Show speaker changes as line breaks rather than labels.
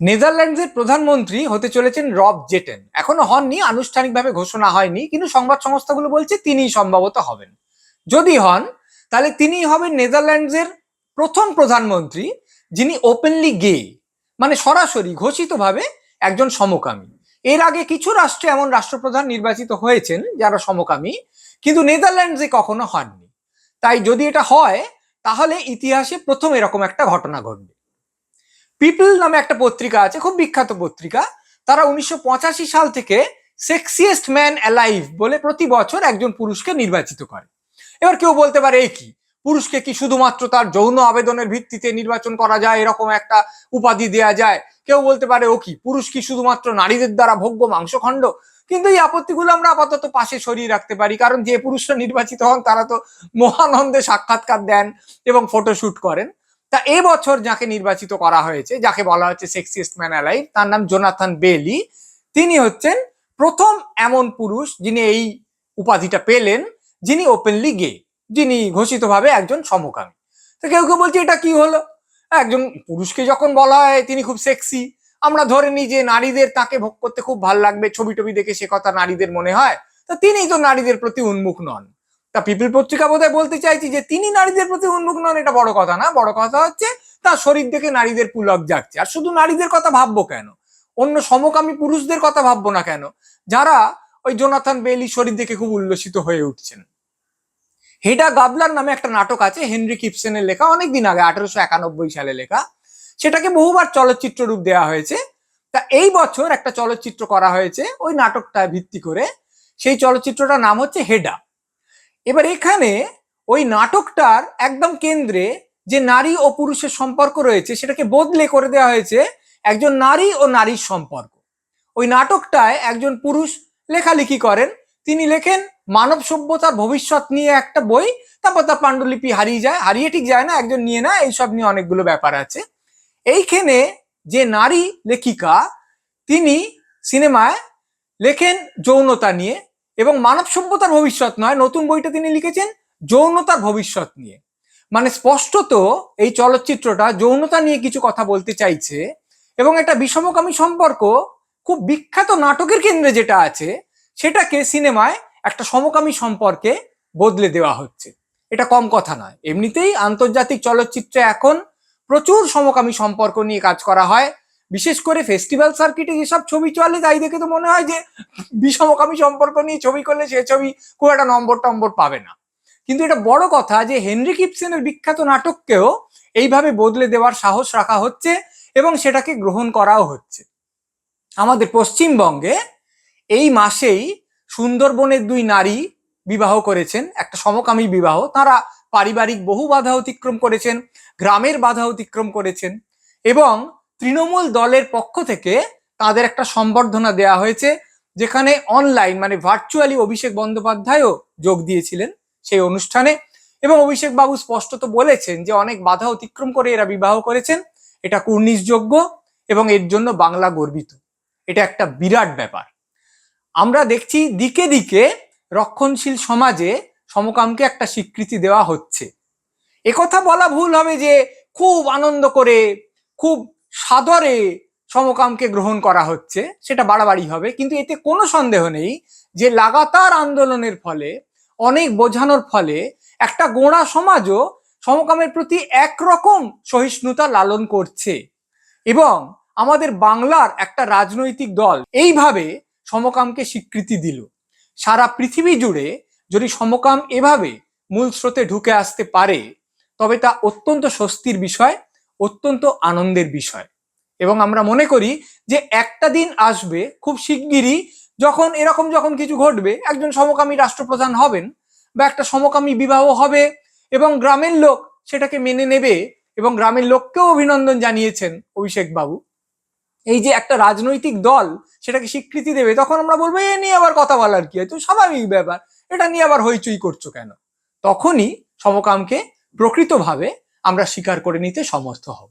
নেদারল্যান্ডসের প্রধানমন্ত্রী হতে চলেছেন রব জেটেন। এখনও হননি, আনুষ্ঠানিকভাবে ঘোষণা হয়নি, কিন্তু সংবাদ সংস্থাগুলো বলছে তিনিই সম্ভবত হবেন। যদি হন, তাহলে তিনিই হবেন নেদারল্যান্ডসের প্রথম প্রধানমন্ত্রী, যিনি ওপেনলি গে মানে সরাসরি ঘোষিতভাবে একজন সমকামী। এর আগে কিছু রাষ্ট্রে এমন রাষ্ট্রপ্রধান নির্বাচিত হয়েছেন যারা সমকামী, কিন্তু নেদারল্যান্ডসে কখনো হননি। তাই যদি এটা হয়, তাহলে ইতিহাসে প্রথম এরকম একটা ঘটনা ঘটবে। পিপল নামে একটা পত্রিকা আছে, খুব বিখ্যাত পত্রিকা। তারা উনিশশো পঁচাশি সাল থেকে সেক্সিয়েস্ট ম্যান অ্যালাইভ বলে প্রতি বছর একজন পুরুষকে নির্বাচিত করে। এবার কেউ বলতে পারে, এ কি? পুরুষকে কি শুধুমাত্র তার যৌন আবেদনের ভিত্তিতে নির্বাচন করা যায়, এরকম একটা উপাধি দেয়া যায়? কেউ বলতে পারে, ও কি? পুরুষ কি শুধুমাত্র নারীদের দ্বারা ভোগ্য মাংসখণ্ড? কিন্তু এই আপত্তিগুলো আমরা আপাতত পাশে সরিয়ে রাখতে পারি, কারণ যে পুরুষরা নির্বাচিত হন, তারা তো মহানন্দে সাক্ষাৎকার দেন এবং ফটোশুট করেন। তা এবছর যাকে নির্বাচিত করা হয়েছে, যাকে বলা হচ্ছে সেক্সিস্ট ম্যান অ্যালাইভ তার নাম জোনাথন বেলি তিনি হচ্ছেন প্রথম এমন পুরুষ যিনি এই উপাধিটা পেলেন, যিনি ওপেনলি গে যিনি ঘোষিতভাবে একজন সমকামী। তো কেউ কেউ বলছে, এটা কি হলো? একজন পুরুষকে যখন বলা হয়, তিনি খুব সেক্সি আমরা ধরে নিই যে নারীদের তাকে ভোগ করতে খুব ভালো লাগবে, ছবি টবি দেখে সে কথা নারীদের মনে হয়, তো তিনিই তো নারীদের প্রতি উন্মুখ নন। তা পিপল পত্রিকা বোধহয় বলতে চাইছি যে তিনি নারীদের প্রতি উন্মুখ নন, এটা বড় কথা না। বড় কথা হচ্ছে তার শরীর দেখে নারীদের পুলক যাচ্ছে আর শুধু নারীদের কথা ভাববো কেন? অন্য সমকামী পুরুষদের কথা ভাববো না কেন? যারা ওই জোনাথন বেলি শরীর দেখে খুব উল্লসিত হয়ে উঠছেন। হেডা গাবলার নামে একটা নাটক আছে, হেনরি কিপসেনের লেখা, অনেকদিন আগে, আঠারোশো একানব্বই সালে লেখা। সেটাকে বহুবার চলচ্চিত্র রূপ দেওয়া হয়েছে। তা এই বছর একটা চলচ্চিত্র করা হয়েছে, ওই নাটকটা ভিত্তি করে। সেই চলচ্চিত্রটার নাম হচ্ছে হেডা। এবার এখানে ওই নাটকটার একদম কেন্দ্রে যে নারী ও পুরুষের সম্পর্ক রয়েছে, সেটাকে বদলে করে দেওয়া হয়েছে একজন নারী ও নারীর সম্পর্ক। ওই নাটকটায় একজন পুরুষ লেখালেখি করেন। তিনি লেখেন, মানব সভ্যতার ভবিষ্যৎ নিয়ে একটা বই, তারপর তার পাণ্ডুলিপি হারিয়ে যায়, হারিয়ে ঠিক যায় না, একজন নিয়ে না এইসব নিয়ে অনেকগুলো ব্যাপার আছে। এইখানে যে নারী লেখিকা, তিনি সিনেমায় লেখেন যৌনতা নিয়ে। এবং মানব সভ্যতার ভবিষ্যৎ নয়, নতুন বইটা তিনি লিখেছেন, যৌনতার ভবিষ্যৎ নিয়ে। মানে স্পষ্টত এই চলচ্চিত্রটা যৌনতা নিয়ে কিছু কথা বলতে চাইছে এবং একটা বিষমকামী সম্পর্ক, খুব বিখ্যাত নাটকের কেন্দ্রে যেটা আছে, সেটাকে সিনেমায় একটা সমকামী সম্পর্কে বদলে দেওয়া হচ্ছে। এটা কম কথা নয়। এমনিতেই আন্তর্জাতিক চলচ্চিত্রে এখন প্রচুর সমকামী সম্পর্ক নিয়ে কাজ করা হয়। বিশেষ করে ফেস্টিভ্যাল সার্কিটে যেসব ছবি চলে, তাই দেখে তো মনে হয় যে বিষমকামী সম্পর্ক নিয়ে ছবি করলে সে ছবি খুব একটা নম্বর টম্বর পাবে না। কিন্তু এটা বড় কথা যে হেনরি কিপসেনের বিখ্যাত নাটককেও এইভাবে বদলে দেওয়ার সাহস রাখা হচ্ছে এবং সেটাকে গ্রহণ করাও হচ্ছে। আমাদের পশ্চিমবঙ্গে এই মাসেই সুন্দরবনের দুই নারী বিবাহ করেছেন, একটা সমকামী বিবাহ, তারা পারিবারিক বহু বাধা অতিক্রম করেছেন, গ্রামের বাধা অতিক্রম করেছেন এবং তৃণমূল দলের পক্ষ থেকে তাদের একটা সম্বর্ধনা দেয়া হয়েছে, যেখানে অনলাইন মানে ভার্চুয়ালি অভিষেক বন্দ্যোপাধ্যায়ও যোগ দিয়েছিলেন সেই অনুষ্ঠানে। এবং অভিষেক বাবু স্পষ্টত বলেছেন যে অনেক বাধা অতিক্রম করে এরা বিবাহ করেছেন, এটা কুর্নিশযোগ্য এবং এর জন্য বাংলা গর্বিত। এটা একটা বিরাট ব্যাপার। আমরা দেখছি দিকে দিকে রক্ষণশীল সমাজে সমকামকে একটা স্বীকৃতি দেওয়া হচ্ছে। একথা বলা ভুল হবে যে খুব আনন্দ করে, খুব সাদরে সমকামকে গ্রহণ করা হচ্ছে, সেটা বাড়াবাড়ি হবে, কিন্তু এতে কোনো সন্দেহ নেই যে লাগাতার আন্দোলনের ফলে, অনেক বোঝানোর ফলে একটা গোড়া সমাজও সমকামের প্রতি একরকম সহিষ্ণুতা লালন করছে। এবং আমাদের বাংলার একটা রাজনৈতিক দল এইভাবে সমকামকে স্বীকৃতি দিল। সারা পৃথিবী জুড়ে যদি সমকাম এভাবে মূল স্রোতে ঢুকে আসতে পারে, তবে তা অত্যন্ত স্বস্তির বিষয়। অত্যন্ত আনন্দের বিষয়। এবং আমরা মনে করি যে একটা দিন আসবে খুব শিগগিরই যখন এরকম যখন কিছু ঘটবে, একজন সমকামী রাষ্ট্রপ্রধান হবেন বা একটা সমকামী বিবাহ হবে এবং গ্রামের লোক সেটাকে মেনে নেবে এবং গ্রামের লোককেও অভিনন্দন জানিয়েছেন অভিষেক বাবু। এই যে একটা রাজনৈতিক দল সেটাকে স্বীকৃতি দেবে, তখন আমরা বলব, এ নিয়ে আবার কথা বলার কি? হয় তো স্বাভাবিক ব্যাপার। এটা নিয়ে আবার হইচই করছ কেন? তখনই সমকামকে প্রকৃতভাবে আমরা স্বীকার করে নিতে সমর্থ হব।